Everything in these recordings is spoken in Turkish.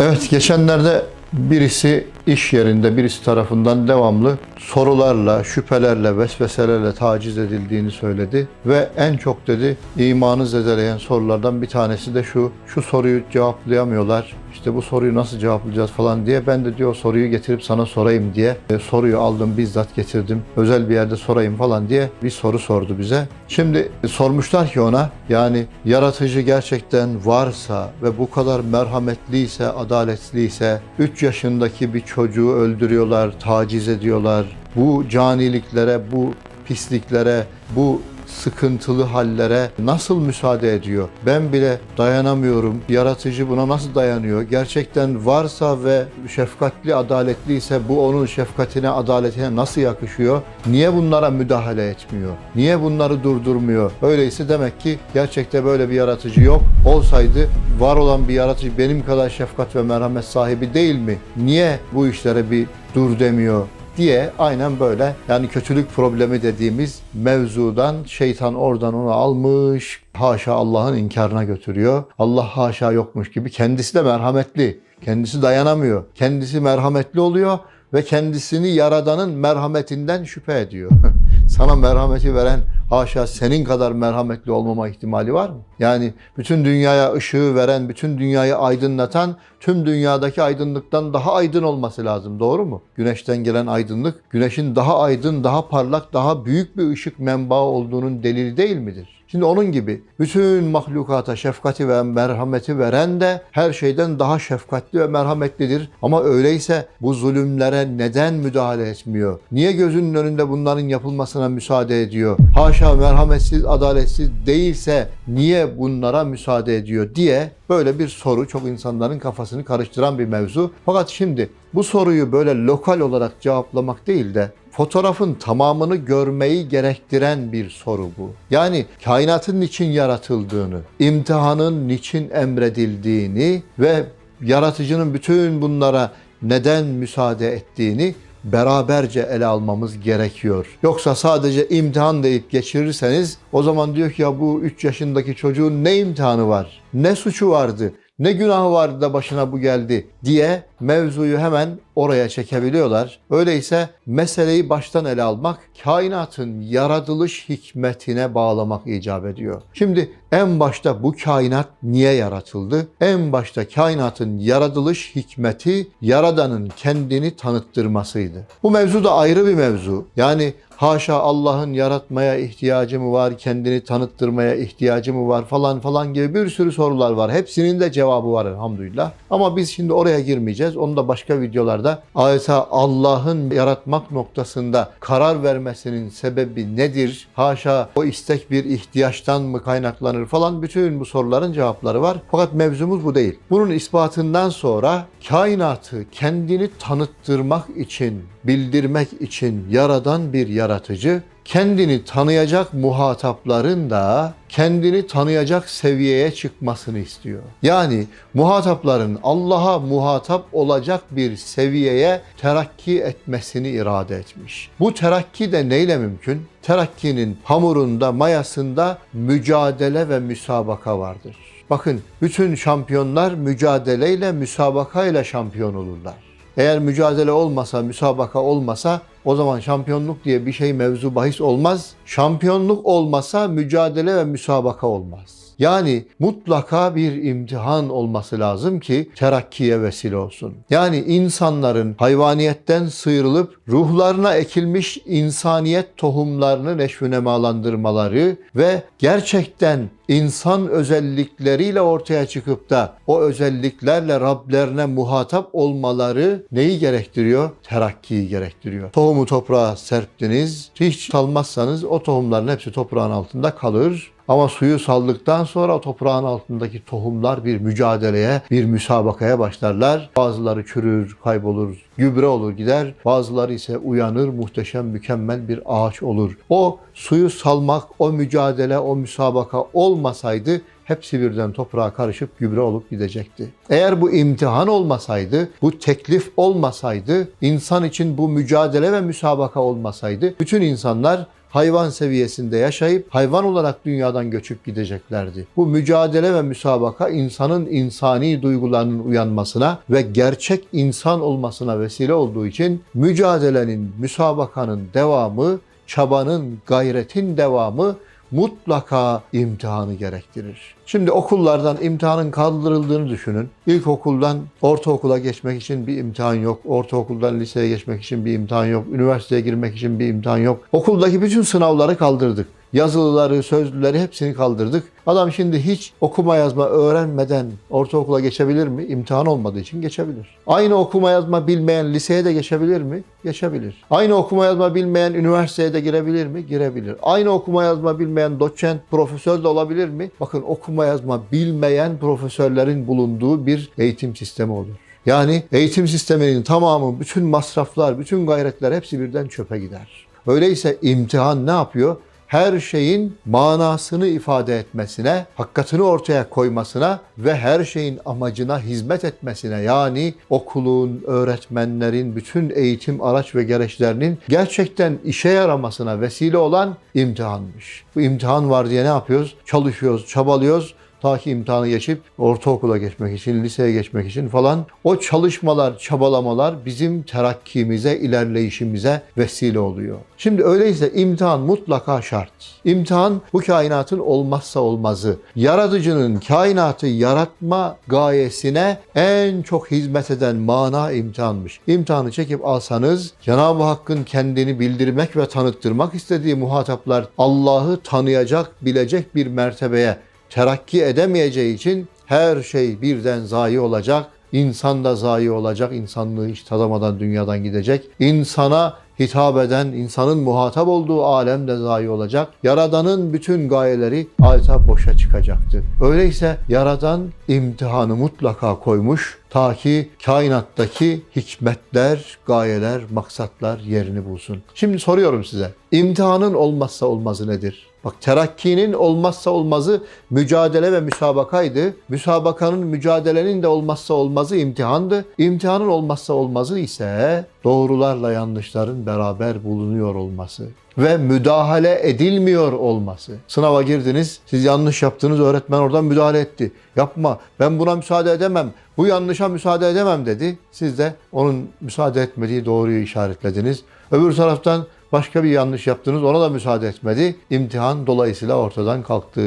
Evet geçenlerde birisi iş yerinde birisi tarafından devamlı sorularla, şüphelerle, vesveselerle taciz edildiğini söyledi ve en çok dedi imanı zedeleyen sorulardan bir tanesi de şu. Şu soruyu cevaplayamıyorlar. İşte bu soruyu nasıl cevaplayacağız falan diye ben de diyor soruyu getirip sana sorayım diye e, soruyu aldım bizzat getirdim. Özel bir yerde sorayım falan diye bir soru sordu bize. Şimdi e, sormuşlar ki ona yani yaratıcı gerçekten varsa ve bu kadar merhametliyse, adaletliyse 3 yaşındaki bir çocuğu öldürüyorlar, taciz ediyorlar. Bu caniliklere, bu pisliklere, bu sıkıntılı hallere nasıl müsaade ediyor? Ben bile dayanamıyorum. Yaratıcı buna nasıl dayanıyor? Gerçekten varsa ve şefkatli, adaletliyse bu onun şefkatine, adaletine nasıl yakışıyor? Niye bunlara müdahale etmiyor? Niye bunları durdurmuyor? Öyleyse demek ki gerçekte böyle bir yaratıcı yok. Olsaydı var olan bir yaratıcı benim kadar şefkat ve merhamet sahibi değil mi? Niye bu işlere bir dur demiyor? Diye aynen böyle yani kötülük problemi dediğimiz mevzudan şeytan oradan onu almış haşa Allah'ın inkarına götürüyor. Allah haşa yokmuş gibi kendisi de merhametli. Kendisi dayanamıyor. Kendisi merhametli oluyor ve kendisini yaradanın merhametinden şüphe ediyor. Sana merhameti veren haşa senin kadar merhametli olmama ihtimali var mı? Yani bütün dünyaya ışığı veren, bütün dünyayı aydınlatan, tüm dünyadaki aydınlıktan daha aydın olması lazım. Doğru mu? Güneşten gelen aydınlık, güneşin daha aydın, daha parlak, daha büyük bir ışık menbaı olduğunun delili değil midir? Şimdi onun gibi bütün mahlukata şefkati ve merhameti veren de her şeyden daha şefkatli ve merhametlidir. Ama öyleyse bu zulümlere neden müdahale etmiyor? Niye gözünün önünde bunların yapılmasına müsaade ediyor? Haşa merhametsiz, adaletsiz değilse niye bunlara müsaade ediyor diye böyle bir soru çok insanların kafasını karıştıran bir mevzu. Fakat şimdi bu soruyu böyle lokal olarak cevaplamak değil de fotoğrafın tamamını görmeyi gerektiren bir soru bu. Yani kainatın niçin yaratıldığını, imtihanın niçin emredildiğini ve yaratıcının bütün bunlara neden müsaade ettiğini beraberce ele almamız gerekiyor. Yoksa sadece imtihan deyip geçirirseniz o zaman diyor ki ya bu 3 yaşındaki çocuğun ne imtihanı var? Ne suçu vardı? Ne günahı vardı da başına bu geldi diye mevzuyu hemen oraya çekebiliyorlar. Öyleyse meseleyi baştan ele almak, kainatın yaratılış hikmetine bağlamak icap ediyor. Şimdi en başta bu kainat niye yaratıldı? En başta kainatın yaratılış hikmeti Yaradan'ın kendini tanıttırmasıydı. Bu mevzu da ayrı bir mevzu. Yani haşa Allah'ın yaratmaya ihtiyacı mı var, kendini tanıttırmaya ihtiyacı mı var falan falan gibi bir sürü sorular var. Hepsinin de cevabı var elhamdülillah. Ama biz şimdi oraya girmeyeceğiz. Onu da başka videolarda adeta Allah'ın yaratmak noktasında karar vermesinin sebebi nedir? Haşa o istek bir ihtiyaçtan mı kaynaklanır falan bütün bu soruların cevapları var. Fakat mevzumuz bu değil. Bunun ispatından sonra kainatı kendini tanıttırmak için, bildirmek için yaradan bir yaratıcı kendini tanıyacak muhatapların da kendini tanıyacak seviyeye çıkmasını istiyor. Yani muhatapların Allah'a muhatap olacak bir seviyeye terakki etmesini irade etmiş. Bu terakki de neyle mümkün? Terakkinin hamurunda, mayasında mücadele ve müsabaka vardır. Bakın bütün şampiyonlar mücadeleyle, müsabakayla şampiyon olurlar. Eğer mücadele olmasa, müsabaka olmasa o zaman şampiyonluk diye bir şey mevzu bahis olmaz. Şampiyonluk olmasa mücadele ve müsabaka olmaz. Yani mutlaka bir imtihan olması lazım ki terakkiye vesile olsun. Yani insanların hayvaniyetten sıyrılıp ruhlarına ekilmiş insaniyet tohumlarını neşvünemalandırmaları ve gerçekten insan özellikleriyle ortaya çıkıp da o özelliklerle Rablerine muhatap olmaları neyi gerektiriyor? Terakkiyi gerektiriyor. Tohumu toprağa serptiniz. Hiç salmazsanız o tohumların hepsi toprağın altında kalır. Ama suyu saldıktan sonra toprağın altındaki tohumlar bir mücadeleye, bir müsabakaya başlarlar. Bazıları çürür, kaybolur, gübre olur gider. Bazıları ise uyanır, muhteşem, mükemmel bir ağaç olur. O suyu salmak, o mücadele, o müsabaka olmasaydı hepsi birden toprağa karışıp gübre olup gidecekti. Eğer bu imtihan olmasaydı, bu teklif olmasaydı, insan için bu mücadele ve müsabaka olmasaydı, bütün insanlar hayvan seviyesinde yaşayıp hayvan olarak dünyadan göçüp gideceklerdi. Bu mücadele ve müsabaka insanın insani duygularının uyanmasına ve gerçek insan olmasına vesile olduğu için mücadelenin, müsabakanın devamı, çabanın, gayretin devamı mutlaka imtihanı gerektirir. Şimdi okullardan imtihanın kaldırıldığını düşünün. İlkokuldan ortaokula geçmek için bir imtihan yok. Ortaokuldan liseye geçmek için bir imtihan yok. Üniversiteye girmek için bir imtihan yok. Okuldaki bütün sınavları kaldırdık. Yazılıları, sözlüleri hepsini kaldırdık. Adam şimdi hiç okuma yazma öğrenmeden ortaokula geçebilir mi? İmtihan olmadığı için geçebilir. Aynı okuma yazma bilmeyen liseye de geçebilir mi? Geçebilir. Aynı okuma yazma bilmeyen üniversiteye de girebilir mi? Girebilir. Aynı okuma yazma bilmeyen doçent, profesör de olabilir mi? Bakın okuma yazma bilmeyen profesörlerin bulunduğu bir eğitim sistemi olur. Yani eğitim sisteminin tamamı, bütün masraflar, bütün gayretler hepsi birden çöpe gider. Öyleyse imtihan ne yapıyor? Her şeyin manasını ifade etmesine, hakikatini ortaya koymasına ve her şeyin amacına hizmet etmesine yani okulun, öğretmenlerin, bütün eğitim araç ve gereçlerinin gerçekten işe yaramasına vesile olan imtihanmış. Bu imtihan var diye ne yapıyoruz? Çalışıyoruz, çabalıyoruz. Ta ki imtihanı geçip ortaokula geçmek için, liseye geçmek için falan o çalışmalar, çabalamalar bizim terakkimize, ilerleyişimize vesile oluyor. Şimdi öyleyse imtihan mutlaka şart. İmtihan bu kainatın olmazsa olmazı. Yaratıcının kainatı yaratma gayesine en çok hizmet eden mana imtihanmış. İmtihanı çekip alsanız Cenab-ı Hakk'ın kendini bildirmek ve tanıttırmak istediği muhataplar Allah'ı tanıyacak, bilecek bir mertebeye terakki edemeyeceği için her şey birden zayi olacak. İnsan da zayi olacak. insanlığı hiç tadamadan dünyadan gidecek. İnsana hitap eden, insanın muhatap olduğu alem de zayi olacak. Yaradanın bütün gayeleri adeta boşa çıkacaktı. Öyleyse Yaradan imtihanı mutlaka koymuş ta ki kainattaki hikmetler, gayeler, maksatlar yerini bulsun. Şimdi soruyorum size. İmtihanın olmazsa olmazı nedir? Bak terakkinin olmazsa olmazı mücadele ve müsabakaydı. Müsabakanın, mücadelenin de olmazsa olmazı imtihandı. İmtihanın olmazsa olmazı ise doğrularla yanlışların beraber bulunuyor olması ve müdahale edilmiyor olması. Sınava girdiniz, siz yanlış yaptınız, öğretmen oradan müdahale etti. Yapma, ben buna müsaade edemem, bu yanlışa müsaade edemem dedi. Siz de onun müsaade etmediği doğruyu işaretlediniz. Öbür taraftan başka bir yanlış yaptınız ona da müsaade etmedi. İmtihan dolayısıyla ortadan kalktı.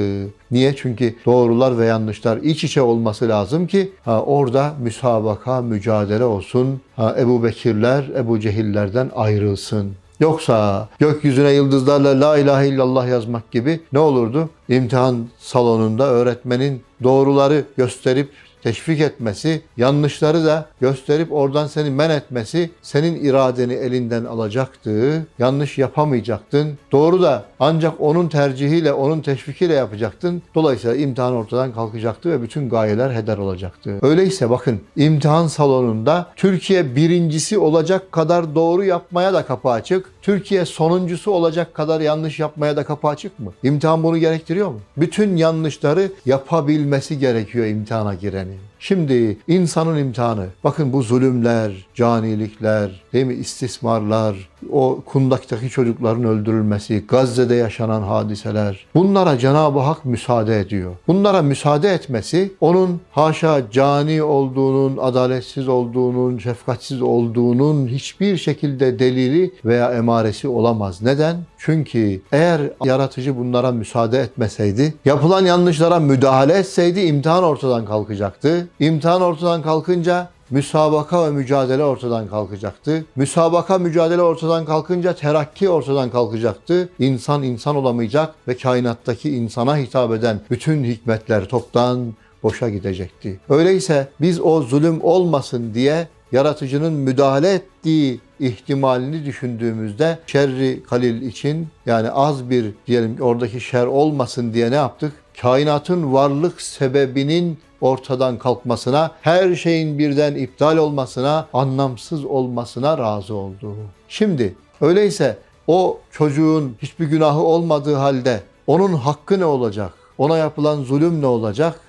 Niye? Çünkü doğrular ve yanlışlar iç içe olması lazım ki ha, orada müsabaka, mücadele olsun. Ha, Ebu Bekirler, Ebu Cehillerden ayrılsın. Yoksa gökyüzüne yıldızlarla la ilahe illallah yazmak gibi ne olurdu? İmtihan salonunda öğretmenin doğruları gösterip teşvik etmesi, yanlışları da gösterip oradan seni men etmesi senin iradeni elinden alacaktı. Yanlış yapamayacaktın. Doğru da ancak onun tercihiyle, onun teşvikiyle yapacaktın. Dolayısıyla imtihan ortadan kalkacaktı ve bütün gayeler heder olacaktı. Öyleyse bakın imtihan salonunda Türkiye birincisi olacak kadar doğru yapmaya da kapı açık. Türkiye sonuncusu olacak kadar yanlış yapmaya da kapı açık mı? İmtihan bunu gerektiriyor mu? Bütün yanlışları yapabilmesi gerekiyor imtihana girenin. Şimdi insanın imtihanı, bakın bu zulümler, canilikler, değil mi istismarlar, o kundaktaki çocukların öldürülmesi, Gazze'de yaşanan hadiseler, bunlara Cenab-ı Hak müsaade ediyor. Bunlara müsaade etmesi, onun haşa cani olduğunun, adaletsiz olduğunun, şefkatsiz olduğunun hiçbir şekilde delili veya emaresi olamaz. Neden? Çünkü eğer yaratıcı bunlara müsaade etmeseydi, yapılan yanlışlara müdahale etseydi imtihan ortadan kalkacaktı. İmtihan ortadan kalkınca müsabaka ve mücadele ortadan kalkacaktı. Müsabaka mücadele ortadan kalkınca terakki ortadan kalkacaktı. İnsan insan olamayacak ve kainattaki insana hitap eden bütün hikmetler toptan boşa gidecekti. Öyleyse biz o zulüm olmasın diye yaratıcının müdahale ettiği ihtimalini düşündüğümüzde şerri kalil için yani az bir diyelim ki oradaki şer olmasın diye ne yaptık? Kainatın varlık sebebinin ortadan kalkmasına, her şeyin birden iptal olmasına, anlamsız olmasına razı oldu. Şimdi öyleyse o çocuğun hiçbir günahı olmadığı halde onun hakkı ne olacak? Ona yapılan zulüm ne olacak?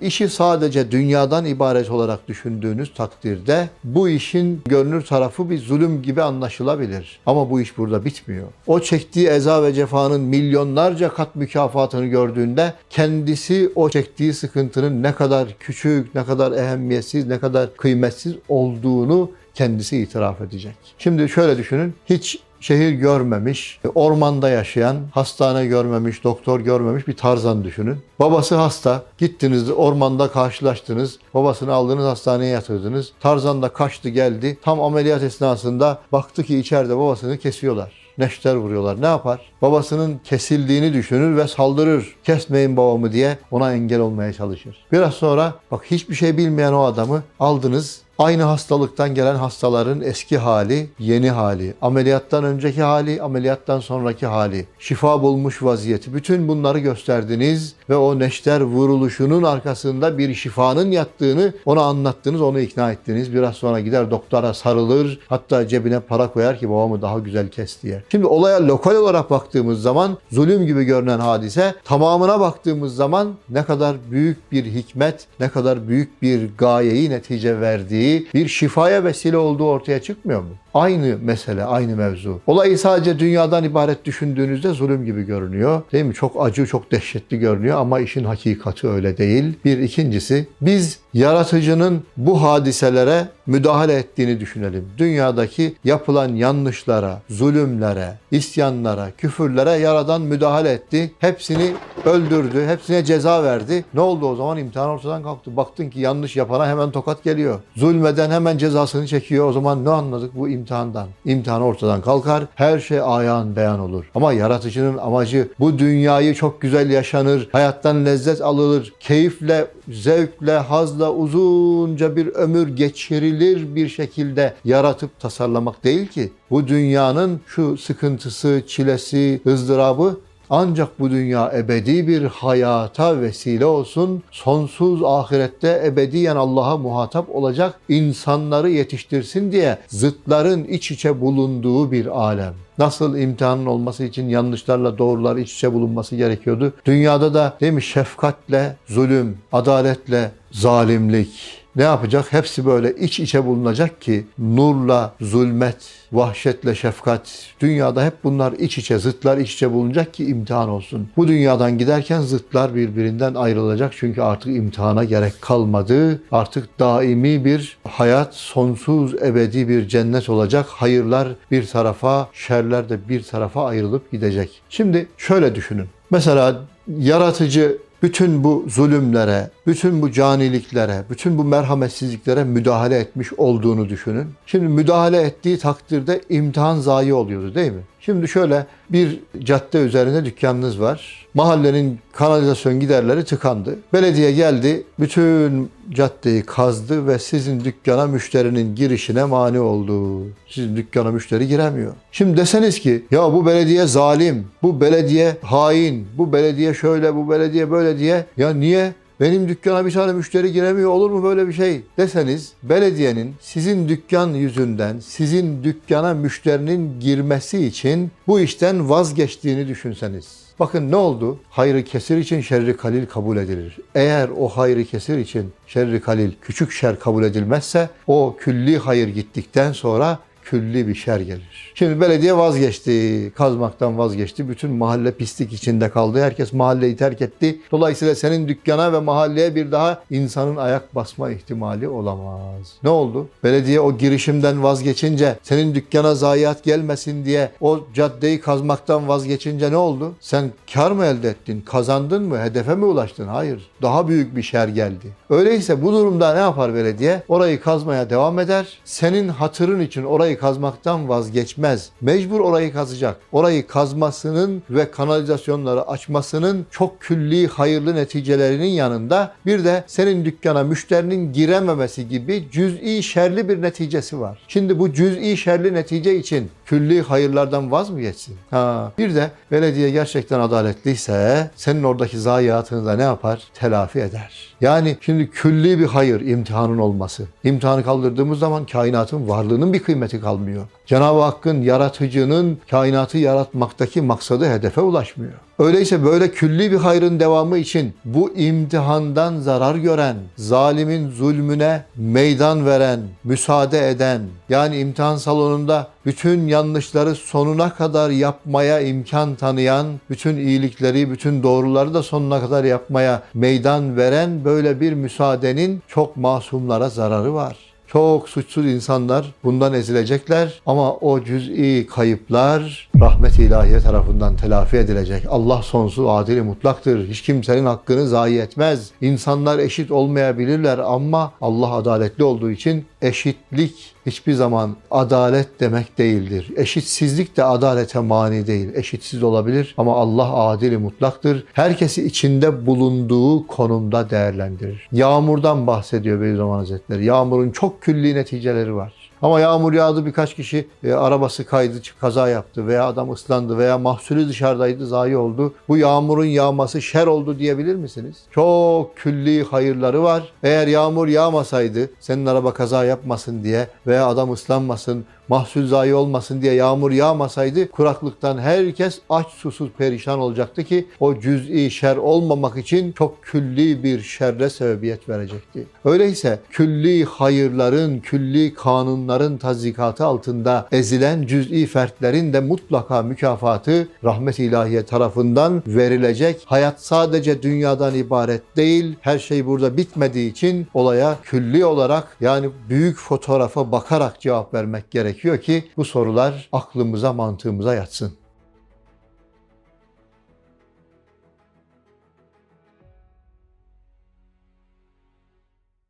İşi sadece dünyadan ibaret olarak düşündüğünüz takdirde bu işin görünür tarafı bir zulüm gibi anlaşılabilir. Ama bu iş burada bitmiyor. O çektiği eza ve cefanın milyonlarca kat mükafatını gördüğünde kendisi o çektiği sıkıntının ne kadar küçük, ne kadar ehemmiyetsiz, ne kadar kıymetsiz olduğunu kendisi itiraf edecek. Şimdi şöyle düşünün. Hiç şehir görmemiş, ormanda yaşayan, hastane görmemiş, doktor görmemiş bir tarzan düşünün. Babası hasta, gittiniz ormanda karşılaştınız, babasını aldınız hastaneye yatırdınız. Tarzan da kaçtı geldi. Tam ameliyat esnasında baktı ki içeride babasını kesiyorlar neşter vuruyorlar. Ne yapar? Babasının kesildiğini düşünür ve saldırır. Kesmeyin babamı diye ona engel olmaya çalışır. Biraz sonra bak hiçbir şey bilmeyen o adamı aldınız Aynı hastalıktan gelen hastaların eski hali, yeni hali, ameliyattan önceki hali, ameliyattan sonraki hali, şifa bulmuş vaziyeti. Bütün bunları gösterdiniz ve o neşter vuruluşunun arkasında bir şifanın yattığını ona anlattınız, onu ikna ettiniz. Biraz sonra gider doktora sarılır, hatta cebine para koyar ki babamı daha güzel kes diye. Şimdi olaya lokal olarak baktığımız zaman zulüm gibi görünen hadise, tamamına baktığımız zaman ne kadar büyük bir hikmet, ne kadar büyük bir gayeyi netice verdiği bir şifaya vesile olduğu ortaya çıkmıyor mu? Aynı mesele, aynı mevzu. Olayı sadece dünyadan ibaret düşündüğünüzde zulüm gibi görünüyor. Değil mi? Çok acı, çok dehşetli görünüyor ama işin hakikati öyle değil. Bir ikincisi, biz yaratıcının bu hadiselere müdahale ettiğini düşünelim. Dünyadaki yapılan yanlışlara, zulümlere, isyanlara, küfürlere yaradan müdahale etti. Hepsini öldürdü, hepsine ceza verdi. Ne oldu o zaman? İmtihan ortadan kalktı. Baktın ki yanlış yapana hemen tokat geliyor. Zulmeden hemen cezasını çekiyor. O zaman ne anladık bu imtihandan? İmtihan ortadan kalkar. Her şey ayağın beyan olur. Ama yaratıcının amacı bu dünyayı çok güzel yaşanır. Hayattan lezzet alınır. Keyifle, zevkle, hazla uzunca bir ömür geçirilir bir şekilde yaratıp tasarlamak değil ki. Bu dünyanın şu sıkıntısı, çilesi, ızdırabı ancak bu dünya ebedi bir hayata vesile olsun. Sonsuz ahirette ebediyen Allah'a muhatap olacak insanları yetiştirsin diye zıtların iç içe bulunduğu bir alem. Nasıl imtihanın olması için yanlışlarla doğrular iç içe bulunması gerekiyordu. Dünyada da değil mi şefkatle zulüm, adaletle zalimlik, ne yapacak? Hepsi böyle iç içe bulunacak ki nurla zulmet, vahşetle şefkat, dünyada hep bunlar iç içe, zıtlar iç içe bulunacak ki imtihan olsun. Bu dünyadan giderken zıtlar birbirinden ayrılacak çünkü artık imtihana gerek kalmadı. Artık daimi bir hayat, sonsuz ebedi bir cennet olacak. Hayırlar bir tarafa, şerler de bir tarafa ayrılıp gidecek. Şimdi şöyle düşünün. Mesela yaratıcı bütün bu zulümlere, bütün bu caniliklere, bütün bu merhametsizliklere müdahale etmiş olduğunu düşünün. Şimdi müdahale ettiği takdirde imtihan zayi oluyordu değil mi? Şimdi şöyle bir cadde üzerinde dükkanınız var. Mahallenin kanalizasyon giderleri tıkandı. Belediye geldi, bütün caddeyi kazdı ve sizin dükkana müşterinin girişine mani oldu. Sizin dükkana müşteri giremiyor. Şimdi deseniz ki ya bu belediye zalim, bu belediye hain, bu belediye şöyle, bu belediye böyle diye. Ya niye? Benim dükkana bir tane müşteri giremiyor olur mu böyle bir şey deseniz belediyenin sizin dükkan yüzünden sizin dükkana müşterinin girmesi için bu işten vazgeçtiğini düşünseniz. Bakın ne oldu? Hayrı kesir için şerri kalil kabul edilir. Eğer o hayrı kesir için şerri kalil küçük şer kabul edilmezse o külli hayır gittikten sonra külli bir şer gelir. Şimdi belediye vazgeçti, kazmaktan vazgeçti. Bütün mahalle pislik içinde kaldı. Herkes mahalleyi terk etti. Dolayısıyla senin dükkana ve mahalleye bir daha insanın ayak basma ihtimali olamaz. Ne oldu? Belediye o girişimden vazgeçince, senin dükkana zayiat gelmesin diye o caddeyi kazmaktan vazgeçince ne oldu? Sen kar mı elde ettin? Kazandın mı? Hedefe mi ulaştın? Hayır. Daha büyük bir şer geldi. Öyleyse bu durumda ne yapar belediye? Orayı kazmaya devam eder. Senin hatırın için orayı kazmaktan vazgeçmez. Mecbur orayı kazacak. Orayı kazmasının ve kanalizasyonları açmasının çok külli hayırlı neticelerinin yanında bir de senin dükkana müşterinin girememesi gibi cüz'i şerli bir neticesi var. Şimdi bu cüz'i şerli netice için külli hayırlardan vaz mı geçsin? Ha, bir de belediye gerçekten adaletliyse senin oradaki zayiatını da ne yapar? Telafi eder. Yani şimdi külli bir hayır imtihanın olması. İmtihanı kaldırdığımız zaman kainatın varlığının bir kıymeti kalmıyor kalmıyor. Cenab-ı Hakk'ın yaratıcının kainatı yaratmaktaki maksadı hedefe ulaşmıyor. Öyleyse böyle külli bir hayrın devamı için bu imtihandan zarar gören, zalimin zulmüne meydan veren, müsaade eden, yani imtihan salonunda bütün yanlışları sonuna kadar yapmaya imkan tanıyan, bütün iyilikleri, bütün doğruları da sonuna kadar yapmaya meydan veren böyle bir müsaadenin çok masumlara zararı var. Çok suçsuz insanlar bundan ezilecekler ama o cüz'i kayıplar rahmet ilahiye tarafından telafi edilecek. Allah sonsuz adili mutlaktır. Hiç kimsenin hakkını zayi etmez. İnsanlar eşit olmayabilirler ama Allah adaletli olduğu için eşitlik hiçbir zaman adalet demek değildir. Eşitsizlik de adalete mani değil. Eşitsiz olabilir ama Allah adili mutlaktır. Herkesi içinde bulunduğu konumda değerlendirir. Yağmurdan bahsediyor Bediüzzaman Hazretleri. Yağmurun çok külli neticeleri var. Ama yağmur yağdı birkaç kişi e, arabası kaydı kaza yaptı veya adam ıslandı veya mahsulü dışarıdaydı zayi oldu. Bu yağmurun yağması şer oldu diyebilir misiniz? Çok külli hayırları var. Eğer yağmur yağmasaydı senin araba kaza yapmasın diye veya adam ıslanmasın mahsul zayi olmasın diye yağmur yağmasaydı kuraklıktan herkes aç susuz perişan olacaktı ki o cüz'i şer olmamak için çok külli bir şerre sebebiyet verecekti. Öyleyse külli hayırların, külli kanunların tazikatı altında ezilen cüz'i fertlerin de mutlaka mükafatı rahmet ilahiye tarafından verilecek. Hayat sadece dünyadan ibaret değil. Her şey burada bitmediği için olaya külli olarak yani büyük fotoğrafa bakarak cevap vermek gerekiyor ki bu sorular aklımıza, mantığımıza yatsın.